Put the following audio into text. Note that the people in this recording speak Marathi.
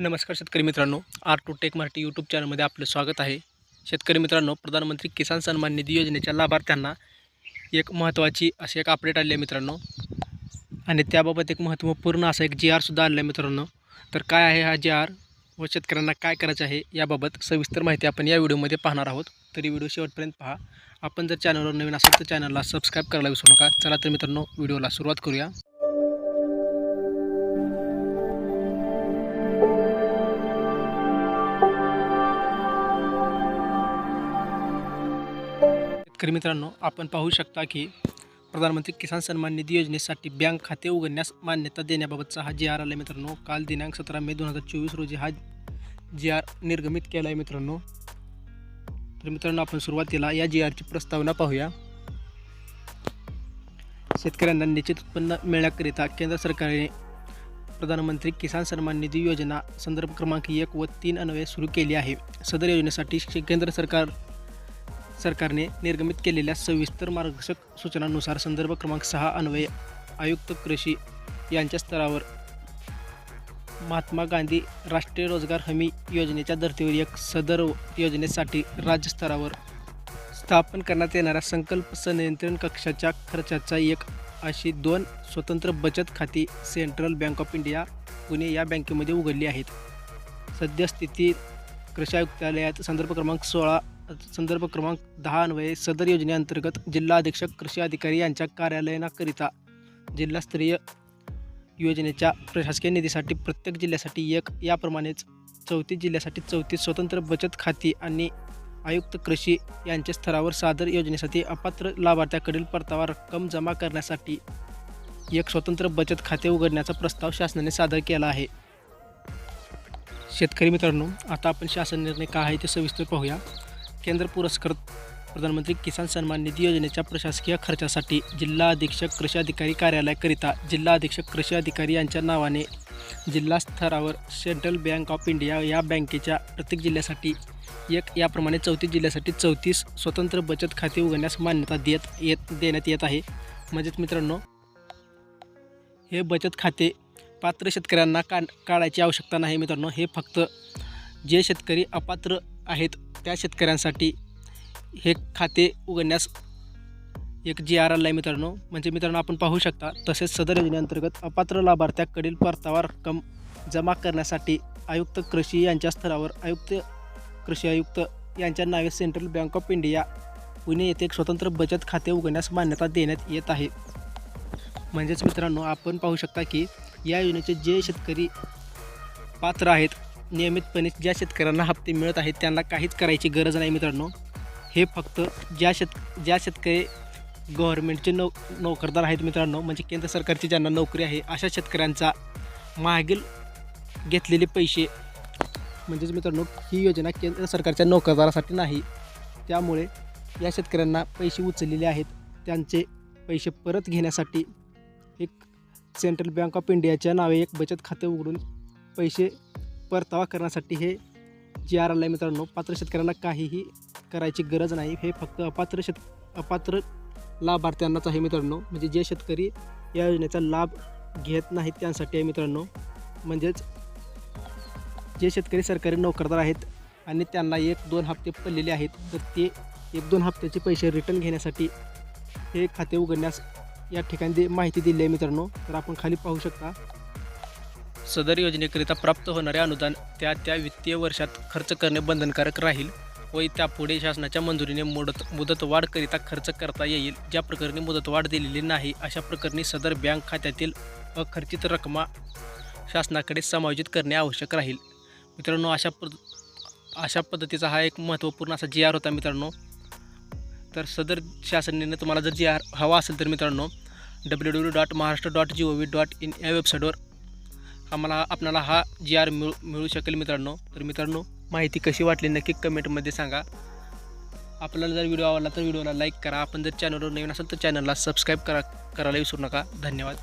नमस्कार शेतकरी मित्रांनो R two tech Marathi YouTube चॅनलमध्ये आपलं स्वागत आहे. शेतकरी मित्रांनो प्रधानमंत्री किसान सन्मान निधी योजनेच्या लाभार्थ्यांना एक महत्त्वाची अशी एक अपडेट आली आहे मित्रांनो. आणि त्याबाबत एक महत्त्वपूर्ण असा एक जी आरसुद्धा आलेला आहे मित्रांनो. तर काय आहे हा जी आर व शेतकऱ्यांना काय करायचं आहे याबाबत सविस्तर माहिती आपण या व्हिडिओमध्ये पाहणार आहोत. तरी व्हिडिओ शेवटपर्यंत पहा. आपण जर चॅनलवर नवीन असाल तर चॅनलला सबस्क्राईब करायला विसरू नका. चला तर मित्रांनो व्हिडिओला सुरुवात करूया. शेतकरी मित्रांनो आपण पाहू शकता की प्रधानमंत्री किसान सन्मान निधी योजनेसाठी बँक खाते उघडण्यास मान्यता देण्याबाबतचा हा जी आर आला आहे मित्रांनो. काल दिनांक सतरा मे दोन हजार चोवीस रोजी हा जी आर निर्गमित केला आहे मित्रांनो. तर मित्रांनो आपण सुरुवातीला या जी आरची प्रस्तावना पाहूया. शेतकऱ्यांना निश्चित उत्पन्न मिळण्याकरिता केंद्र सरकारने प्रधानमंत्री किसान सन्मान निधी योजना संदर्भ क्रमांक एक व तीन अन्वये सुरू केली आहे. सदर योजनेसाठी शे- केंद्र सरकार सरकारने निर्गमित केलेल्या सविस्तर मार्गदर्शक सूचनांनुसार संदर्भ क्रमांक सहा अन्वय आयुक्त कृषी यांच्या स्तरावर महात्मा गांधी राष्ट्रीय रोजगार हमी योजनेच्या धर्तीवर एक सदर योजनेसाठी राज्यस्तरावर स्थापन करण्यात येणाऱ्या संकल्प संनियंत्रण कक्षाच्या खर्चाचा एक अशी दोन स्वतंत्र बचत खाती Central Bank of India Pune या बँकेमध्ये उघडली आहेत. सद्यस्थिती कृषी आयुक्तालयात संदर्भ क्रमांक सोळा संदर्भ क्रमांक दहा अन्वये सदर योजनेअंतर्गत जिल्हा अधीक्षक कृषी अधिकारी यांच्या कार्यालयाकरिता जिल्हास्तरीय योजनेच्या प्रशासकीय निधीसाठी प्रत्येक जिल्ह्यासाठी एक याप्रमाणेच चौतीस जिल्ह्यासाठी चौतीस स्वतंत्र बचत खाती आणि आयुक्त कृषी यांच्या स्तरावर सादर योजनेसाठी अपात्र लाभार्थ्याकडील परतावा रक्कम जमा करण्यासाठी एक स्वतंत्र बचत खाते उघडण्याचा प्रस्ताव शासनाने सादर केला आहे. शेतकरी मित्रांनो आता आपण शासन निर्णय काय आहे ते सविस्तर पाहूया. केंद्र पुरस्कृत प्रधानमंत्री किसान सन्मान निधी योजनेच्या प्रशासकीय खर्चासाठी जिल्हा अधीक्षक कृषी अधिकारी कार्यालयाकरिता जिल्हा अधीक्षक कृषी अधिकारी यांच्या नावाने जिल्हा स्तरावर सेंट्रल बँक ऑफ इंडिया या बँकेच्या प्रत्येक जिल्ह्यासाठी एक याप्रमाणे चौतीस जिल्ह्यासाठी चौतीस स्वतंत्र बचत खाते उघडण्यास मान्यता देत येत देण्यात येत आहे. म्हणजेच मित्रांनो हे बचत खाते पात्र शेतकऱ्यांना का काढायची आवश्यकता नाही मित्रांनो. हे फक्त जे शेतकरी अपात्र आहेत त्या शेतकऱ्यांसाठी हे खाते उघडण्यास एक जी आर आला आहे मित्रांनो. म्हणजे मित्रांनो आपण पाहू शकता तसेच सदर योजनेअंतर्गत अपात्र लाभार्थ्याकडील परतावा रक्कम जमा करण्यासाठी आयुक्त कृषी यांच्या स्तरावर आयुक्त कृषी आयुक्त यांच्या नावे Central Bank of India Pune येथे एक स्वतंत्र बचत खाते उघडण्यास मान्यता देण्यात येत आहे. म्हणजेच मित्रांनो आपण पाहू शकता की या योजनेचे जे शेतकरी पात्र आहेत नियमितपणे ज्या शेतकऱ्यांना हप्ते मिळत आहेत त्यांना काहीच करायची गरज नाही मित्रांनो. हे फक्त ज्या शेत ज्या शेतकरी गव्हर्नमेंटचे नौ नोकरदार आहेत मित्रांनो म्हणजे केंद्र सरकारची ज्यांना नोकरी आहे अशा शेतकऱ्यांचा मागील घेतलेले पैसे म्हणजेच मित्रांनो ही योजना केंद्र सरकारच्या नोकरदारासाठी नाही. त्यामुळे या शेतकऱ्यांना पैसे उचललेले आहेत. त्यांचे पैसे परत घेण्यासाठी एक सेंट्रल बँक ऑफ इंडियाच्या नावे एक बचत खाते उघडून पैसे परतावा करण्यासाठी हे जे आर आलं आहे मित्रांनो. पात्र शेतकऱ्यांना काहीही करायची गरज नाही. हे फक्त अपात्र शेत अपात्र लाभार्थ्यांनाच आहे मित्रांनो. म्हणजे जे शेतकरी या योजनेचा लाभ घेत नाहीत त्यांसाठी आहे मित्रांनो. म्हणजेच जे शेतकरी सरकारी नोकरदार आहेत आणि त्यांना एक दोन हप्ते पडलेले आहेत तर ते एक दोन हप्त्याचे पैसे रिटर्न घेण्यासाठी हे खाते उघडण्यास या ठिकाणी माहिती दिली आहे मित्रांनो. तर आपण खाली पाहू शकता. सदर योजनेकरिता प्राप्त होणारे अनुदान त्या त्या वित्तीय वर्षात खर्च करणे बंधनकारक राहील व त्यापुढे शासनाच्या मंजुरीने मुदत मुदतवाढकरिता खर्च करता येईल ज्या प्रकरणी मुदतवाढ दिलेली नाही अशा प्रकरणी सदर बँक खात्यातील अखर्चित रकमा शासनाकडे समायोजित करणे आवश्यक राहील. मित्रांनो अशा पद अशा पद्धतीचा हा एक महत्त्वपूर्ण असा जी आर होता मित्रांनो. तर सदर शासनाने तुम्हाला जर जी आर हवा असेल तर मित्रांनो W W dot Maharashtra dot G O V dot in या वेबसाईटवर आम्हाला आपणाला हा जी आर मिळू मिळू शकेल मित्रांनो. तर मित्रांनो माहिती कशी वाटली नक्की कमेंटमध्ये सांगा. आपल्याला जर व्हिडिओ आवडला तर व्हिडिओला लाईक करा. आपण जर चॅनलवर नवीन असेल तर चॅनलला सबस्क्राईब करा करायला विसरू नका. धन्यवाद.